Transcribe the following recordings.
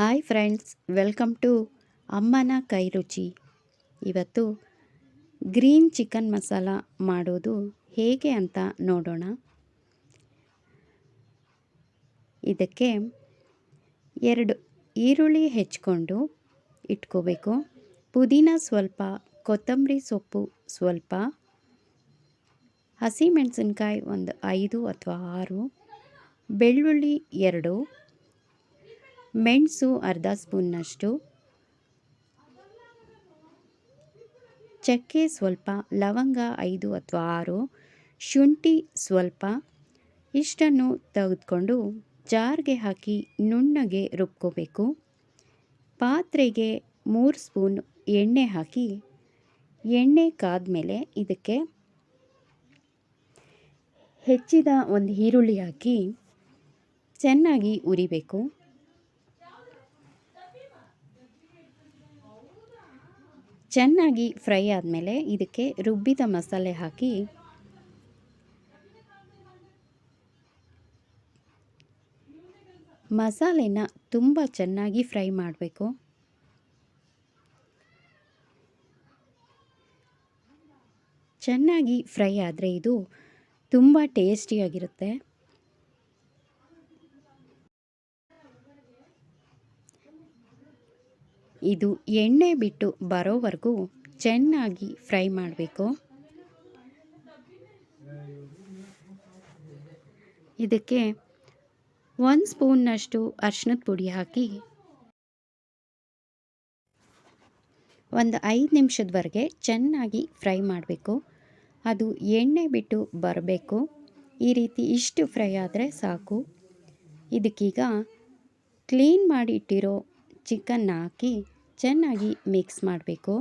Hi friends welcome to ಅಮ್ಮನ ಕೈ ರುಚಿ ಇವತ್ತು ಗ್ರೀನ್ ಚಿಕನ್ ಮಸಾಲ ಮಾಡೋದು ಹೇಗೆ ಅಂತ ನೋಡೋಣ. ಇದಕ್ಕೆ ಎರಡು ಈರುಳ್ಳಿ ಹೆಚ್ಕೊಂಡು ಇಟ್ಕೋಬೇಕು. ಪುದೀನ ಸ್ವಲ್ಪ, ಕೊತ್ತಂಬರಿ ಸೊಪ್ಪು ಸ್ವಲ್ಪ, ಹಸಿಮೆಣಸಿನ್ಕಾಯಿ ಒಂದು ಐದು ಅಥವಾ ಆರು, ಬೆಳ್ಳುಳ್ಳಿ ಎರಡು ಮೆಣಸು ಅರ್ಧ ಸ್ಪೂನ್ನಷ್ಟು ಚಕ್ಕೆ ಸ್ವಲ್ಪ, ಲವಂಗ ಐದು ಅಥವಾ ಆರು, ಶುಂಠಿ ಸ್ವಲ್ಪ. ಇಷ್ಟನ್ನು ತೆಗೆದುಕೊಂಡು ಜಾರ್ಗೆ ಹಾಕಿ ನುಣ್ಣಗೆ ರುಬ್ಕೋಬೇಕು. ಪಾತ್ರೆಗೆ ಮೂರು ಸ್ಪೂನ್ ಎಣ್ಣೆ ಹಾಕಿ, ಎಣ್ಣೆ ಕಾದ್ಮೇಲೆ ಇದಕ್ಕೆ ಹೆಚ್ಚಿದ ಒಂದು ಈರುಳ್ಳಿ ಹಾಕಿ ಚೆನ್ನಾಗಿ ಉರಿಬೇಕು. ಚೆನ್ನಾಗಿ ಫ್ರೈ ಆದಮೇಲೆ ಇದಕ್ಕೆ ರುಬ್ಬಿದ ಮಸಾಲೆ ಹಾಕಿ ಮಸಾಲೆನ ತುಂಬ ಚೆನ್ನಾಗಿ ಫ್ರೈ ಮಾಡಬೇಕು. ಚೆನ್ನಾಗಿ ಫ್ರೈ ಆದರೆ ಇದು ತುಂಬ ಟೇಸ್ಟಿಯಾಗಿರುತ್ತೆ ಇದು ಎಣ್ಣೆ ಬಿಟ್ಟು ಬರೋವರೆಗೂ ಚೆನ್ನಾಗಿ ಫ್ರೈ ಮಾಡಬೇಕು. ಇದಕ್ಕೆ ಒಂದು ಸ್ಪೂನ್ನಷ್ಟು ಅರ್ಶಿನದ ಪುಡಿ ಹಾಕಿ ಒಂದು ಐದು ನಿಮಿಷದವರೆಗೆ ಚೆನ್ನಾಗಿ ಫ್ರೈ ಮಾಡಬೇಕು. ಅದು ಎಣ್ಣೆ ಬಿಟ್ಟು ಬರಬೇಕು. ಈ ರೀತಿ ಇಷ್ಟು ಫ್ರೈ ಆದರೆ ಸಾಕು. ಇದಕ್ಕೀಗ ಕ್ಲೀನ್ ಮಾಡಿ ಇಟ್ಟಿರೋ ಚಿಕನ್ನ ಹಾಕಿ ಚೆನ್ನಾಗಿ ಮಿಕ್ಸ್ ಮಾಡಬೇಕು.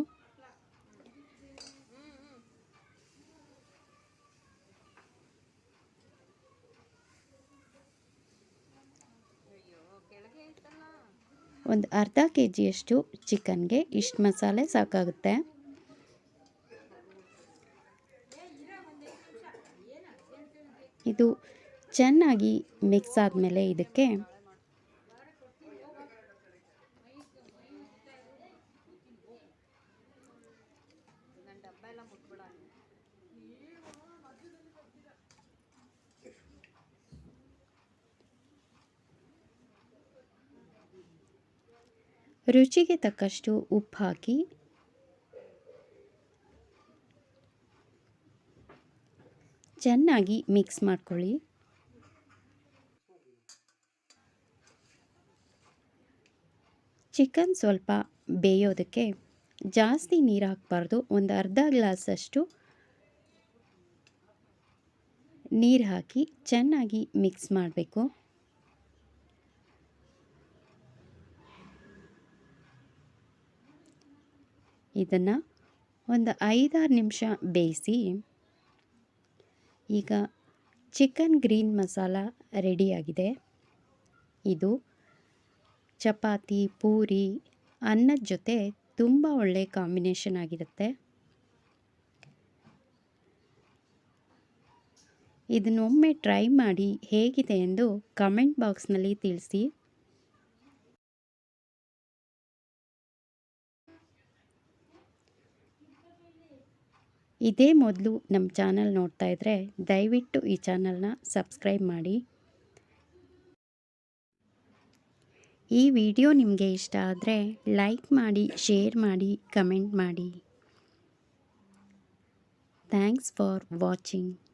ಒಂದು ಅರ್ಧ ಕೆ ಜಿಯಷ್ಟು ಚಿಕನ್ಗೆ ಇಷ್ಟು ಮಸಾಲೆ ಸಾಕಾಗುತ್ತೆ. ಇದು ಚೆನ್ನಾಗಿ ಮಿಕ್ಸ್ ಆದಮೇಲೆ ಇದಕ್ಕೆ ರುಚಿಗೆ ತಕ್ಕಷ್ಟು ಉಪ್ಪು ಹಾಕಿ ಚೆನ್ನಾಗಿ ಮಿಕ್ಸ್ ಮಾಡ್ಕೊಳ್ಳಿ. ಚಿಕನ್ ಸ್ವಲ್ಪ ಬೇಯೋದಕ್ಕೆ ಜಾಸ್ತಿ ನೀರು ಹಾಕಬಾರ್ದು, ಒಂದು ಅರ್ಧ ಗ್ಲಾಸಷ್ಟು ನೀರು ಹಾಕಿ ಚೆನ್ನಾಗಿ ಮಿಕ್ಸ್ ಮಾಡಬೇಕು. ಇದನ್ನು ಒಂದು ಐದಾರು ನಿಮಿಷ ಬೇಯಿಸಿ, ಈಗ ಚಿಕನ್ ಗ್ರೀನ್ ಮಸಾಲ ರೆಡಿಯಾಗಿದೆ ಇದು ಚಪಾತಿ, ಪೂರಿ, ಅನ್ನದ ಜೊತೆ ತುಂಬ ಒಳ್ಳೆ ಕಾಂಬಿನೇಷನ್ ಆಗಿರುತ್ತೆ. ಇದನ್ನೊಮ್ಮೆ ಟ್ರೈ ಮಾಡಿ ಹೇಗಿದೆ ಎಂದು ಕಮೆಂಟ್ ಬಾಕ್ಸ್ನಲ್ಲಿ ತಿಳಿಸಿ. ಇದೇ ಮೊದಲು ನಮ್ಮ ಚಾನಲ್ ನೋಡ್ತಾ ಇದ್ದರೆ ದಯವಿಟ್ಟು ಈ ಚಾನಲ್ನ ಸಬ್ಸ್ಕ್ರೈಬ್ ಮಾಡಿ. ಈ ವಿಡಿಯೋ ನಿಮಗೆ ಇಷ್ಟ ಆದರೆ ಲೈಕ್ ಮಾಡಿ ಶೇರ್ ಮಾಡಿ ಕಮೆಂಟ್ ಮಾಡಿ. Thanks for watching.